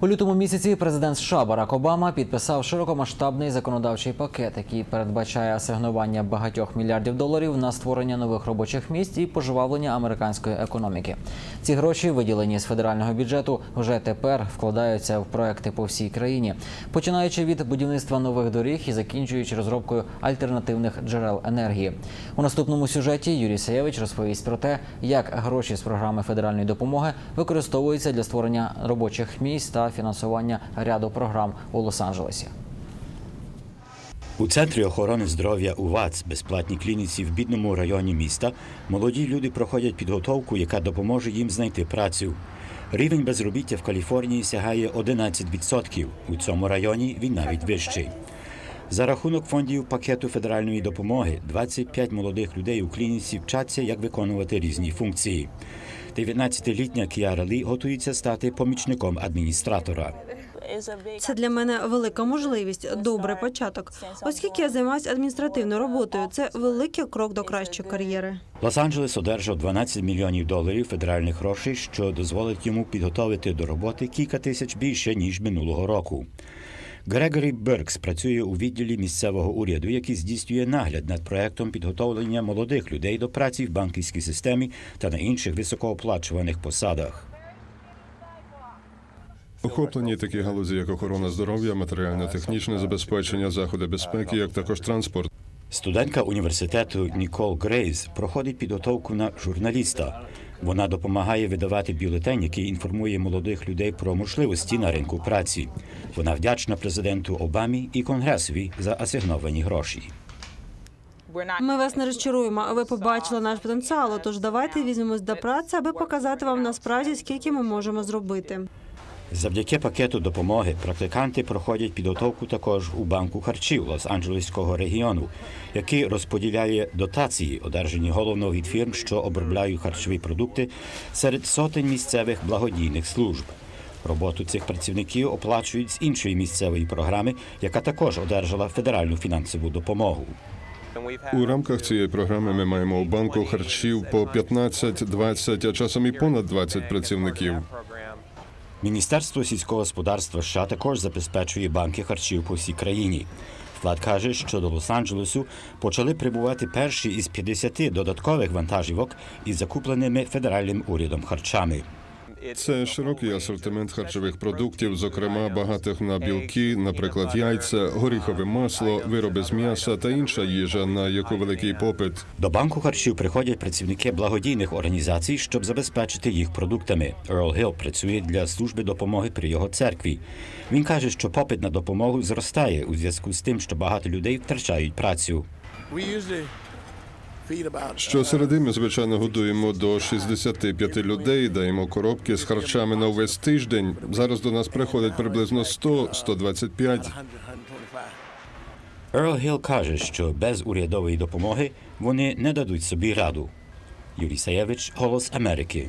У лютому місяці президент США Барак Обама підписав широкомасштабний законодавчий пакет, який передбачає асигнування багатьох мільярдів доларів на створення нових робочих місць і пожвавлення американської економіки. Ці гроші, виділені з федерального бюджету, вже тепер вкладаються в проекти по всій країні, починаючи від будівництва нових доріг і закінчуючи розробкою альтернативних джерел енергії. У наступному сюжеті Юрій Саєвич розповість про те, як гроші з програми федеральної допомоги використовуються для створення робочих місць та фінансування ряду програм у Лос-Анджелесі. У центрі охорони здоров'я УВАЦ, безплатній клініці в бідному районі міста, молоді люди проходять підготовку, яка допоможе їм знайти працю. Рівень безробіття в Каліфорнії сягає 11%. У цьому районі він навіть вищий. За рахунок фондів пакету федеральної допомоги 25 молодих людей у клініці вчаться, як виконувати різні функції. 19-літня Кіара Лі готується стати помічником адміністратора. Це для мене велика можливість, добрий початок. Оскільки я займаюся адміністративною роботою, це великий крок до кращої кар'єри. Лос-Анджелес одержав 12 мільйонів доларів федеральних грошей, що дозволить йому підготовити до роботи кілька тисяч більше ніж минулого року. Грегорі Беркс працює у відділі місцевого уряду, який здійснює нагляд над проектом підготовлення молодих людей до праці в банківській системі та на інших високооплачуваних посадах. Охоплені такі галузі, як охорона здоров'я, матеріально-технічне забезпечення, заходи безпеки, як також транспорт. Студентка університету Нікол Грейс проходить підготовку на журналіста. Вона допомагає видавати бюлетень, який інформує молодих людей про можливості на ринку праці. Вона вдячна президенту Обамі і Конгресові за асигновані гроші. Ми вас не розчаруємо. Ви побачили наш потенціал. Тож давайте візьмемось до праці, аби показати вам насправді, скільки ми можемо зробити. Завдяки пакету допомоги практиканти проходять підготовку також у банку харчів Лос-Анджелеського регіону, який розподіляє дотації, одержані головно від фірм, що обробляють харчові продукти серед сотень місцевих благодійних служб. Роботу цих працівників оплачують з іншої місцевої програми, яка також одержала федеральну фінансову допомогу. У рамках цієї програми ми маємо у банку харчів по 15, 20, а часом і понад 20 працівників. Міністерство сільського господарства США також забезпечує банки харчів по всій країні. Влад каже, що до Лос-Анджелесу почали прибувати перші із 50 додаткових вантажівок із закупленими федеральним урядом харчами. Це широкий асортимент харчових продуктів, зокрема багатих на білки, наприклад, яйця, горіхове масло, вироби з м'яса та інша їжа, на яку великий попит. До банку харчів приходять працівники благодійних організацій, щоб забезпечити їх продуктами. Ерл Гіл працює для служби допомоги при його церкві. Він каже, що попит на допомогу зростає у зв'язку з тим, що багато людей втрачають працю. Щосереди ми, звичайно, годуємо до 65 людей, даємо коробки з харчами на увесь тиждень. Зараз до нас приходить приблизно 100-125. 100, 125. Ерл Гіл каже, що без урядової допомоги вони не дадуть собі раду. Юрій Саєвич, Голос Америки.